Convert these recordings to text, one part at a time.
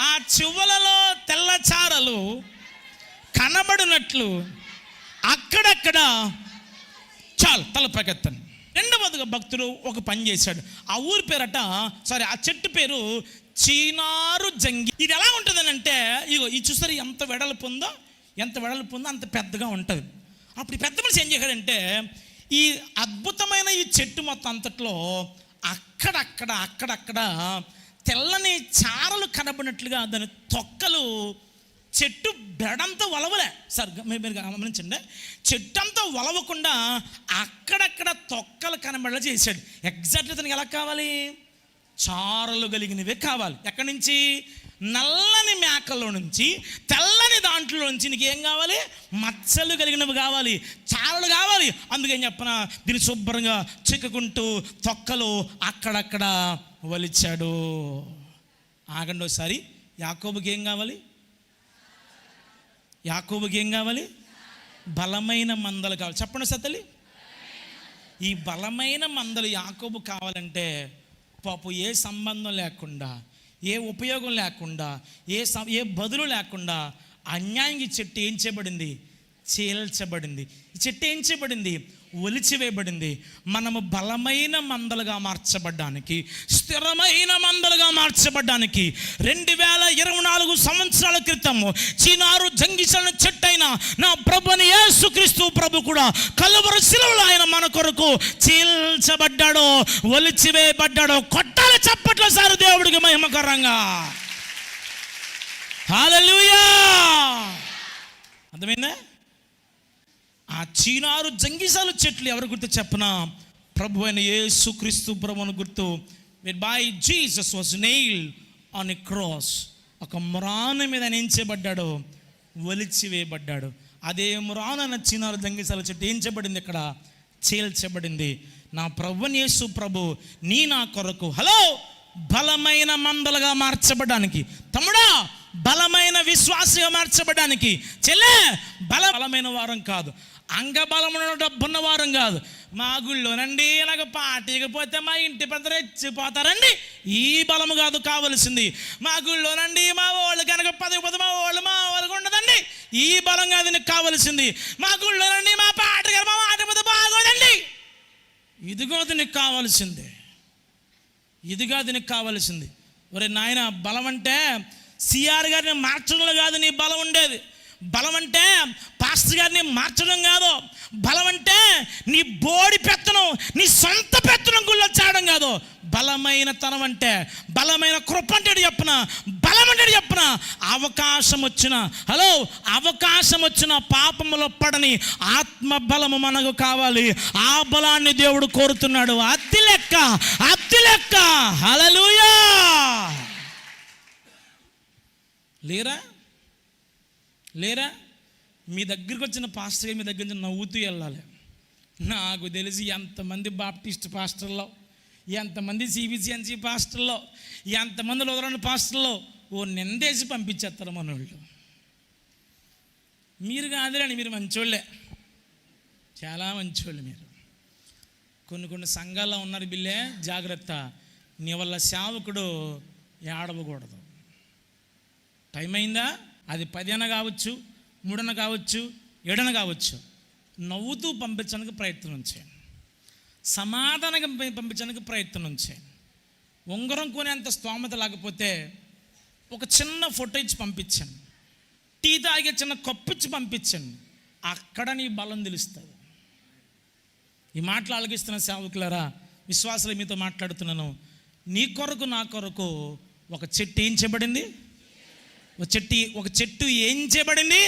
ఆ చువ్వలలో తెల్లచారలు కనబడినట్లు అక్కడక్కడ చాలు తల పైకెత్తండి రెండవదిగా భక్తుడు ఒక పని చేశాడు. ఆ ఊరి పేరట సారీ ఆ చెట్టు పేరు చీనారు జంగి. ఇది ఎలా ఉంటుందని అంటే ఇగో ఈ చూసారు ఎంత వెడల్పు ఉందో? ఎంత వెడల్పు ఉందో అంత పెద్దగా ఉంటుంది. అప్పుడు పెద్ద మనిషి ఏం చేశాడంటే ఈ అద్భుతమైన ఈ చెట్టు మొత్తం అంతట్లో అక్కడక్కడ అక్కడక్కడ తెల్లని చారలు కనబడినట్లుగా దాని తొక్కలు చెట్టు బెడంతా వలవలే. సార్ మీరు గమనించండి. చెట్టు అంతా వలవకుండా అక్కడక్కడ తొక్కలు కనబడేలా చేశాడు. ఎగ్జాక్ట్లీ తనకి ఎలా కావాలి? చారలు కలిగినవే కావాలి. ఎక్కడి నుంచి? నల్లని మేకల్లో నుంచి తెల్లని దాంట్లో నుంచి నీకు ఏం కావాలి? మచ్చలు కలిగినవి కావాలి. చారలు ఉండాలి. అందుకని చెప్పిన? దీన్ని శుభ్రంగా చిక్కుకుంటూ తొక్కలు అక్కడక్కడ వలిచాడు. ఆగండి ఒకసారి. యాకోబుకి ఏం కావాలి? యాకోబుకి ఏం కావాలి? బలమైన మందలు కావాలి. చెప్పండి సతలి ఈ బలమైన మందలు యాకోబు కావాలంటే పాపం ఏ సంబంధం లేకుండా ఏ ఉపయోగం లేకుండా ఏ సం- ఏ బదులు లేకుండా అన్యాయం చెట్టు ఏం చేయబడింది? చీల్చబడింది చిట్టించబడింది ఒలిచివేయబడింది. మనము బలమైన మందలుగా మార్చబడ్డానికి స్థిరమైన మందలుగా మార్చబడ్డానికి రెండు వేల ఇరవై నాలుగు సంవత్సరాల క్రితం చీనారు జంగిసల చెట్టైన నా ప్రభుని యేసుక్రీస్తు ప్రభు కూడా కలువరు శిలువలో ఆయన మన కొరకు చీల్చబడ్డాడో ఒలిచివేయబడ్డాడో కొట్టాల చప్పట్ల సారు దేవుడికి మహిమకరంగా. హల్లెలూయా! అర్థమైందా? ఆ చీనారు జంగిసాలు చెట్లు ఎవరు గుర్తు చెప్పనా? ప్రభు అయిన యేసు క్రీస్తు ప్రభుని గుర్తు. By Jesus was nail on a cross ఒక మ్రాను మీద ఆయన ఏం చేయబడ్డాడు ఒలిచివేయబడ్డాడు. అదే మ్రాను అన్న చీనారు జంగిసాల చెట్టు ఏం చేయబడింది ఇక్కడ? చీల్చబడింది. నా ప్రభుని యేసు ప్రభు నీ నా కొరకు. హలో! బలమైన మందలుగా మార్చబడడానికి. తమ్ముడా బలమైన విశ్వాసగా మార్చబడడానికి. చెల్లె బల బలమైన వారం కాదు. అంగబలమున డబ్బున్న వారం కాదు. మా గుళ్ళోనండి ఇలాగ పాటికపోతే మా ఇంటి పెద్ద రెచ్చిపోతారండి. ఈ బలము కాదు కావలసింది. మా గుళ్ళోనండి మా వాళ్ళు కనుక పదకపోతే మా వాళ్ళు మా వాళ్ళకి ఉండదండి. ఈ బలం కాదు నీకు కావలసింది. మా గుళ్ళోనండి మా పాట గారు మా మాట పోతే బాగోదండి. ఇదిగో అది నీకు కావాల్సిందే. ఇది కాదు నీకు కావాల్సింది. ఒరే నాయన బలం అంటే సిఆర్ గారిని మార్చడంలో కాదు నీ బలం ఉండేది. బలం అంటే పాస్టర్ గారిని మార్చడం కాదు. బలం అంటే నీ బోడి పెత్తనం నీ సొంత పెత్తనం గుళ్ళో చేయడం కాదు. బలమైన తనం అంటే బలమైన కృప అంటే చెప్పిన? బలం అంటే చెప్పిన? అవకాశం వచ్చిన హలో అవకాశం వచ్చిన పాపములో పడని ఆత్మ బలము మనకు కావాలి. ఆ బలాన్ని దేవుడు కోరుతున్నాడు. అతి లెక్క అతి లెక్క. హలలుయా లేరా? లేరా? మీ దగ్గరికి వచ్చిన పాస్టర్ మీ దగ్గర నుంచి నవ్వుతూ వెళ్ళాలి. నాకు తెలిసి ఎంతమంది బాప్టిస్ట్ పాస్టర్లో ఎంతమంది సిబిసిఎన్సి పాస్టర్లో ఎంతమంది లోదరని పాస్టర్లో ఓ నిందేసి పంపించేస్తారు మన వాళ్ళు మీరు కాదులేండి మీరు మంచోళ్ళే. చాలా మంచోళ్ళు మీరు. కొన్ని కొన్ని సంఘాల్లో ఉన్నారు బిల్లే జాగ్రత్త. నీ వల్ల సేవకుడు ఏడవకూడదు. టైం అయిందా? అది పదిన కావచ్చు మూడన కావచ్చు ఏడన కావచ్చు. నవ్వుతూ పంపించడానికి ప్రయత్నం చేయండి సమాధానంగా పంపించడానికి ప్రయత్నం చేయండి ఉంగరం కొనేంత స్తోమత లేకపోతే ఒక చిన్న ఫోటో ఇచ్చి పంపించండి టీ తాగే చిన్న కప్పు ఇచ్చి పంపించండి అక్కడ నీ బలం తెలుస్తుంది. ఈ మాటలు ఆలకిస్తున్న సేవకులరా విశ్వాసులు మీతో మాట్లాడుతున్నాను. నీ కొరకు నా కొరకు ఒక చెట్టు ఏం చేయబడింది? ఒక చెట్టు ఒక చెట్టు ఏం చేయబడింది?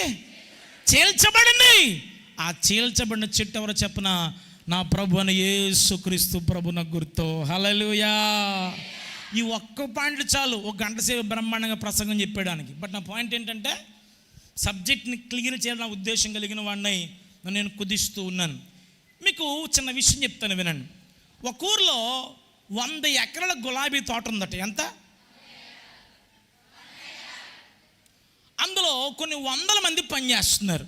చీల్చబడింది. ఆ చీల్చబడిన చెట్టు ఎవరో చెప్పన? నా ప్రభు అని యేసుక్రీస్తు ప్రభు నాకు గుర్తు. హలలుయా ఈ ఒక్క పాయింట్లు చాలు. ఒక గంట సేపు బ్రహ్మాండంగా ప్రసంగం చెప్పడానికి బట్ నా పాయింట్ ఏంటంటే సబ్జెక్ట్ని క్లియర్ చేయాలని నా ఉద్దేశం కలిగిన వాడిని నేను కుదిస్తూ ఉన్నాను. మీకు చిన్న విషయం చెప్తాను వినండి. ఒక ఊర్లో వంద ఎకరాల గులాబీ తోట ఉందట. ఎంత? కొన్ని వందల మంది పనిచేస్తున్నారు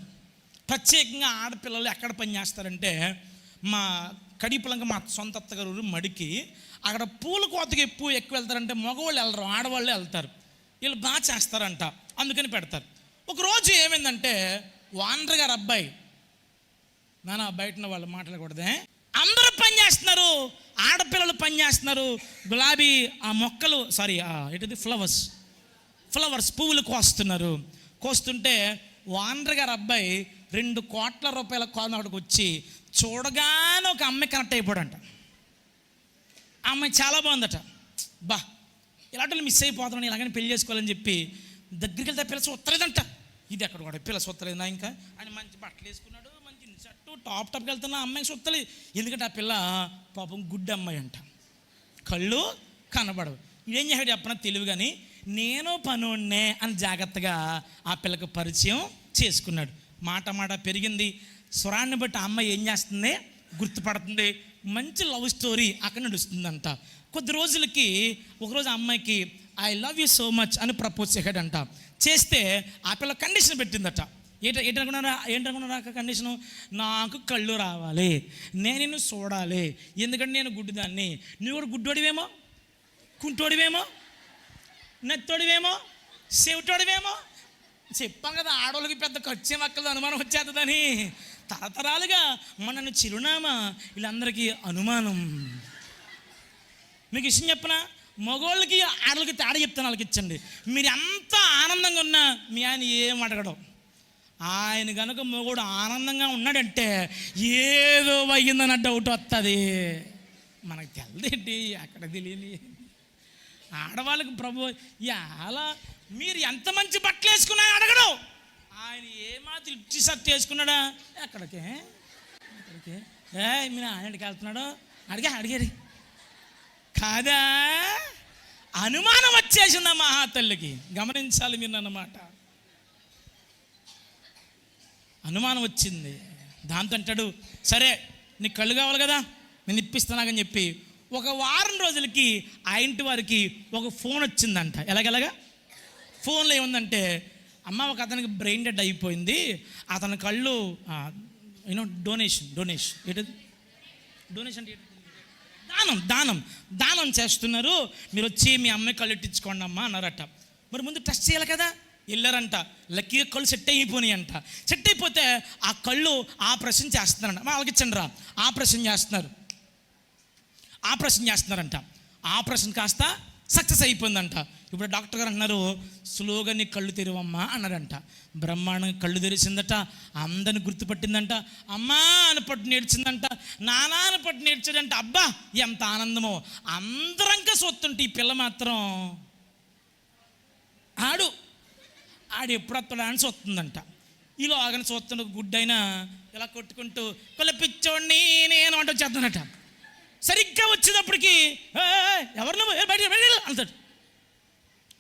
ప్రత్యేకంగా ఆడపిల్లలు ఎక్కడ పనిచేస్తారంటే మా కడిపలంగా మా సొంత అత్తగారు మడికి అక్కడ పూల కోతకి ఎక్కువ ఎక్కువ వెళ్తారంటే మగవాళ్ళు వెళ్ళరు ఆడవాళ్ళు వెళ్తారు. వీళ్ళు బాగా చేస్తారంట అందుకని పెడతారు. ఒకరోజు ఏమైందంటే వాండ్ర గారు అబ్బాయి నాన్న బయట వాళ్ళు మాట్లాడకూడదే అందరూ పని చేస్తున్నారు ఆడపిల్లలు పని చేస్తున్నారు గులాబీ ఆ మొక్కలు సారీ ఏంటిది ఫ్లవర్స్ ఫ్లవర్స్ పువ్వులు కోస్తున్నారు. కోస్తుంటే వాండ్ర గారు అబ్బాయి రెండు కోట్ల రూపాయల కాలం అక్కడికి వచ్చి చూడగానే ఒక అమ్మాయి కనెక్ట్ అయిపోడంట. ఆ అమ్మాయి చాలా బాగుందట. బా ఇలాంటి మిస్ అయిపోతున్నాను ఇలాగని పెళ్ళి చేసుకోవాలని చెప్పి దగ్గరికి వెళ్తే పిల్ల చూస్తలేదంట ఇది ఎక్కడ కూడా పిల్ల చూస్తలేదు ఇంకా? అని మంచి బట్టలు వేసుకున్నాడు మంచి షర్టు టాప్ టాప్కి వెళ్తున్నా అమ్మాయి చూస్తలేదు ఎందుకంటే ఆ పిల్ల పాపం గుడ్డమ్మాయి అంట. కళ్ళు కనబడవు. ఏం చేశాడు చెప్పనా? తెలివి కానీ నేను పనున్నే అని జాగ్రత్తగా ఆ పిల్లకు పరిచయం చేసుకున్నాడు. మాట మాట పెరిగింది. స్వరాన్ని బట్టి ఆ అమ్మాయి ఏం చేస్తుంది? గుర్తుపడుతుంది. మంచి లవ్ స్టోరీ అక్కడ నడుస్తుందంట. కొద్ది రోజులకి ఒకరోజు అమ్మాయికి I love you so much అని ప్రపోజ్ చేశాడంట. చేస్తే ఆ పిల్ల కండిషన్ పెట్టిందట. ఏంట ఏంటనుకున్నారా ఏంటనుకున్నారా కండిషను? నాకు కళ్ళు రావాలి. నేను నిన్ను చూడాలి. ఎందుకంటే నేను గుడ్డుదాన్ని. నువ్వు కూడా గుడ్డోడివేమో? కుంటోడివేమో? నెత్తోడివేమో? చెవిటోడివేమో? చెప్పాం కదా ఆడవాళ్ళకి పెద్ద ఖర్చు మక్కలది అనుమానం వచ్చేస్తుందని. తరతరాలుగా మనను చిరునామా వీళ్ళందరికీ అనుమానం. మీకు విషయం చెప్పనా? మగోళ్ళకి ఆడలకి తేడా చెప్తాను వాళ్ళకి ఇచ్చండి. మీరు ఎంత ఆనందంగా ఉన్నా మీ ఆయన ఏం అడగడం. ఆయన కనుక మగోడు ఆనందంగా ఉన్నాడంటే ఏదో అయ్యిందని డౌట్ వస్తుంది మనకు తెలదేంటి? అక్కడ తెలియని ఆడవాళ్ళకి ప్రభు ఎలా మీరు ఎంత మంచి బట్టలు వేసుకున్నా అడగడం. ఆయన ఏమాత్రం ఇచ్చి సత్తు వేసుకున్నాడా? ఎక్కడికే? ఎక్కడికే? ఏ మీరు ఆయనకి వెళ్తున్నాడు. అడిగా అడిగేది కాదా? అనుమానం వచ్చేసిందా మహాతల్లికి? గమనించాలి మీరు అన్నమాట అనుమానం వచ్చింది. దాంతో అంటాడు సరే నీకు కళ్ళు కావాలి కదా నేను ఇప్పిస్తున్నాకని చెప్పి ఒక వారం రోజులకి ఆ ఇంటి వారికి ఒక ఫోన్ వచ్చిందంట. ఎలాగెలాగా? ఫోన్లో ఏముందంటే అమ్మ ఒక అతనికి బ్రెయిన్ డెడ్ అయిపోయింది. అతని కళ్ళు యూనో డొనేషన్ డొనేషన్ ఏంటది? డొనేషన్ అంటే దానం దానం. దానం చేస్తున్నారు. మీరు వచ్చి మీ అమ్మాయి కళ్ళు ఇట్టించుకోండి అమ్మా అన్నారట. మరి ముందు టెస్ట్ చేయాలి కదా? వెళ్ళారంట. లక్కీగా కళ్ళు సెట్ అయిపోయినాయి అంట సెట్ అయిపోతే ఆ కళ్ళు ఆపరేషన్ చేస్తున్నారంట. మా వాళ్ళకి ఇచ్చండి రా ఆపరేషన్ చేస్తున్నారు. ఆపరేషన్ చేస్తున్నారంట. ఆపరేషన్ కాస్త సక్సెస్ అయిపోయిందంట. ఇప్పుడు డాక్టర్ గారు అన్నారు స్లోగా నీ కళ్ళు తెరవమ్మా అన్నారంట. బ్రహ్మాండంగా కళ్ళు తెరిచిందట అందరిని గుర్తుపట్టిందంట. అమ్మా అని పట్టు నేర్చిందంట. నానా అని పట్టు నేర్చాడంట. అబ్బా ఎంత ఆనందమో. అందరంక సొత్తుంటే ఈ పిల్ల మాత్రం ఆడు. ఆడు ఎప్పుడు వస్తాడు అని చూస్తుందంట. ఈలో ఆగని చూస్తుండ గుడ్డైనా ఇలా కొట్టుకుంటూ పిల్ల పిచ్చోడిని నేను అంటూ చేస్తానట సరిగ్గా వచ్చేటప్పటికి ఎవరినో బయట ఎవరు అంటాడు.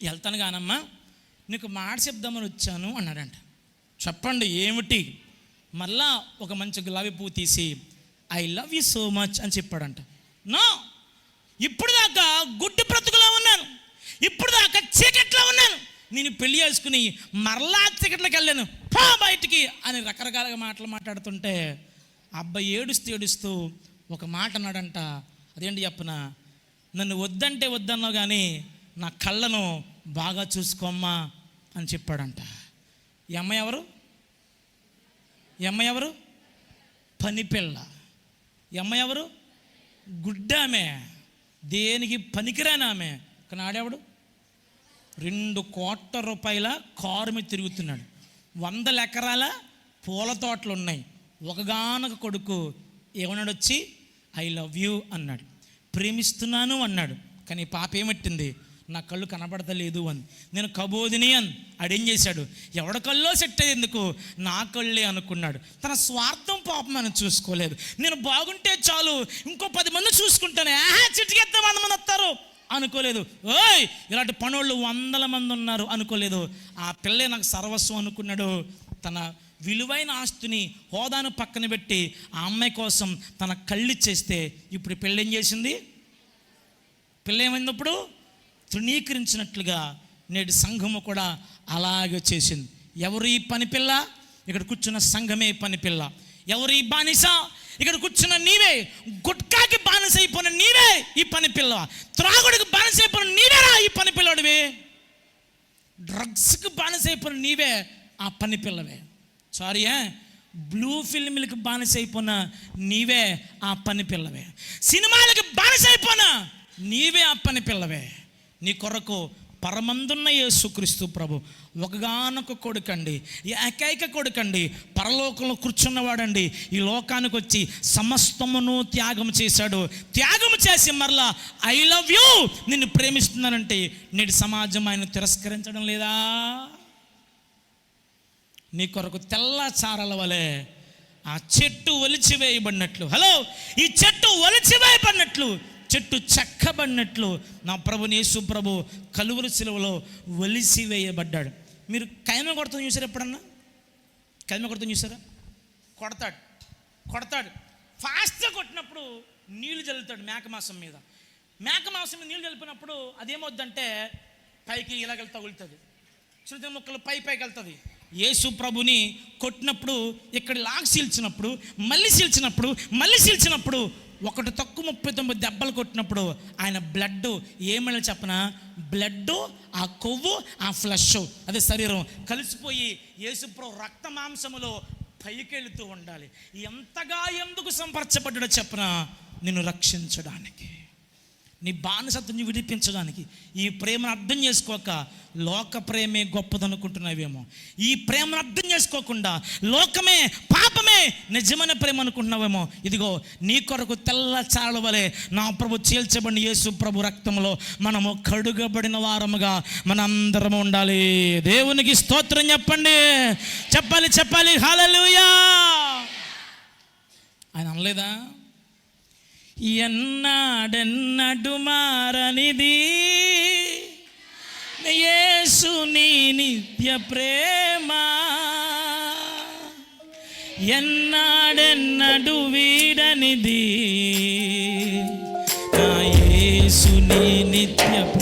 వెళ్తాను కానమ్మా నీకు మాట చెప్దామని వచ్చాను అన్నాడంట. చెప్పండి ఏమిటి? మళ్ళా ఒక మంచి గులాబీ పువ్వు తీసి I love you so much అని చెప్పాడంట. నో ఇప్పుడు దాకా గుడ్డి బ్రతుకులో ఉన్నాను. ఇప్పుడు దాకా చీకట్లో ఉన్నాను. నేను పెళ్ళి చేసుకుని మరలా చీకట్లోకి వెళ్ళాను. పా బయటికి అని రకరకాలుగా మాటలు మాట్లాడుతుంటే అబ్బాయి ఏడుస్తూ ఏడుస్తూ ఒక మాట అన్నాడంట అదేంటి చెప్పన నన్ను వద్దంటే వద్దన్నావు కానీ నా కళ్ళను బాగా చూసుకోమ్మా అని చెప్పాడంట. ఈ అమ్మాయి ఎవరు? ఈ అమ్మాయి ఎవరు? పనిపిల్ల. ఈ అమ్మాయి ఎవరు? గుడ్డామె. దేనికి పనికిరాని ఆమె. కానీ ఆడేవాడు? రెండు కోట్ల రూపాయల కారు మీద తిరుగుతున్నాడు. వందల ఎకరాల పూల తోటలు ఉన్నాయి ఒకగానొక కొడుకు ఏమన్నాడు వచ్చి ఐ లవ్ యూ అన్నాడు. ప్రేమిస్తున్నాను అన్నాడు. కానీ ఈ పాప ఏమట్టింది నా కళ్ళు కనబడతలేదు అని. నేను కబోదిని అని అడేం చేశాడు? ఎవడ కళ్ళో సెట్ అయ్యేందుకు నా కళ్ళే అనుకున్నాడు. తన స్వార్థం పాపం మనం చూసుకోలేదు. నేను బాగుంటే చాలు ఇంకో పది మంది చూసుకుంటాను. ఆహా చిటికెత్తే వంద మంది వస్తారు. అనుకోలేదు. ఓయ్ ఇలాంటి పనోళ్ళు వందల మంది ఉన్నారు అనుకోలేదు. ఆ పిల్లే నాకు సర్వస్వం అనుకున్నాడు. తన విలువైన ఆస్తిని హోదాను పక్కన పెట్టి ఆ అమ్మాయి కోసం తన కళ్ళు చేస్తే ఇప్పుడు ఈ పెళ్ళి ఏం చేసింది? పిల్ల తృణీకరించినట్లుగా నేటి సంఘము కూడా అలాగే చేసింది. ఎవరు ఈ పని పిల్ల? ఇక్కడ కూర్చున్న సంఘమే పని పిల్ల. ఎవరు ఈ బానిస? ఇక్కడ కూర్చున్న నీవే. గుట్కాకి బానిస అయిపోయిన నీవే ఈ పని పిల్ల. త్రాగుడికి బానిస అయిపోయిన నీవేరా ఈ పని పిల్లడివి. డ్రగ్స్కి బానిస అయిపోయిన నీవే ఆ పని పిల్లవే. సారీ బ్లూ ఫిల్మ్లకు బానిస అయిపోయినా నీవే ఆ పని పిల్లవే. సినిమాలకి అయిపోయినా నీవే ఆ పని పిల్లవే. నీ కొరకు పరమందున్న యేసుక్రీస్తు ప్రభు ఒకగానొక కొడుకండి ఏకైక కొడుకండి పరలోకంలో కూర్చున్నవాడండి. ఈ లోకానికి వచ్చి సమస్తమును త్యాగం చేశాడు. త్యాగం చేసి మరలా ఐ లవ్ యూ నిన్ను ప్రేమిస్తున్నానంటే నేటి సమాజం ఆయన తిరస్కరించడం లేదా? నీ కొరకు తెల్ల చారల వలె ఆ చెట్టు ఒలిచివేయబడినట్లు. హలో ఈ చెట్టు ఒలిచివేయబడినట్లు చెట్టు చెక్కబడినట్లు నా ప్రభుని యేసు ప్రభు కలువరి సిలువలో ఒలిసివేయబడ్డాడు. మీరు కైమ కొడతాం చూసారు ఎప్పుడన్నా? కైమ కొడతాం చూసారా? కొడతాడు కొడతాడు. ఫాస్ట్గా కొట్టినప్పుడు నీళ్ళు జల్లుతాడు మేక మాసం మీద. మేక మాసం మీద నీళ్ళు జలిపినప్పుడు అదేమవుద్దంటే పైకి ఇలాగెళ్ళి తగులుతుంది. చిన్న ముక్కలు పై పైకి వెళ్తుంది. యేసు ప్రభుని కొట్టినప్పుడు ఇక్కడ లాగ్ సీల్చినప్పుడు మళ్ళీ సీల్చినప్పుడు మళ్ళీ సీల్చినప్పుడు ఒకటి తక్కువ ముప్పై తొమ్మిది దెబ్బలు కొట్టినప్పుడు ఆయన బ్లడ్ ఏమైనా చెప్పన? బ్లడ్ ఆ కొవ్వు ఆ ఫ్లష్ అదే శరీరం కలిసిపోయి యేసుప్రభు రక్త మాంసములో పైకెళ్తూ ఉండాలి. ఎంతగా ఎందుకు సంపరచబడ్డాడో చెప్పన? నిన్ను రక్షించడానికి. నీ బానిసత్వం విడిపించడానికి. ఈ ప్రేమను అర్థం చేసుకోక లోక ప్రేమే గొప్పదనుకుంటున్నావేమో. ఈ ప్రేమను అర్థం చేసుకోకుండా లోకమే పాపమే నిజమైన ప్రేమ అనుకుంటున్నావేమో. ఇదిగో నీ కొరకు తెల్ల చాల వలె నా ప్రభు చీల్చబడిన యేసు ప్రభు రక్తంలో మనము కడుగబడిన వారముగా మనందరము ఉండాలి. దేవునికి స్తోత్రం చెప్పండి. చెప్పాలి చెప్పాలి. హలలుయా ఆయన అనలేదా? ఎన్నాడెన్నడు మారనిది యేసు నీ నిత్య ప్రేమ. ఎన్నాడెన్నడు వీడనిది? నా యేసు నీ నిత్య ప్రేమ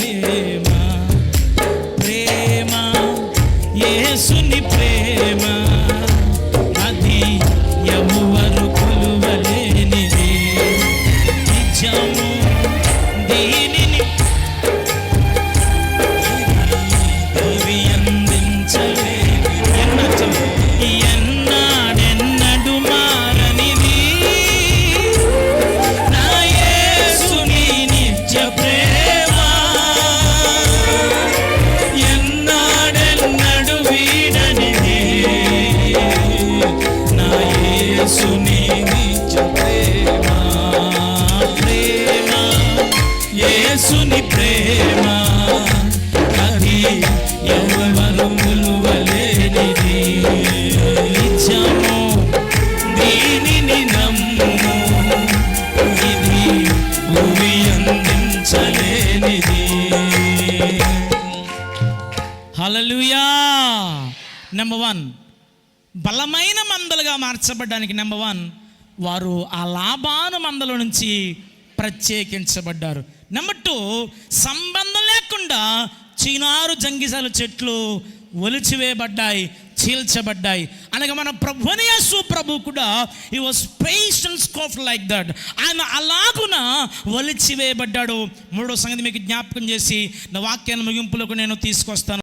బలమైన మందలుగా మార్చబడ్డానికి నెంబర్ వన్ వారు ఆ లాభాను మందల నుంచి ప్రత్యేకించబడ్డారు. నెంబర్ టూ సంబంధం లేకుండా చీనారు జంగిసాల చెట్లు ఒలిచివేయబడ్డాయి చీల్చబడ్డాయి. అనగా మన ప్రభుని యేసు ప్రభు కూడా ఈ was patience of like that ఆయన అలాగున ఒలిచివేయబడ్డాడు. మూడో సంగతి మీకు జ్ఞాపకం చేసి నా వాక్యాన్ని ముగింపులకు నేను తీసుకొస్తాను.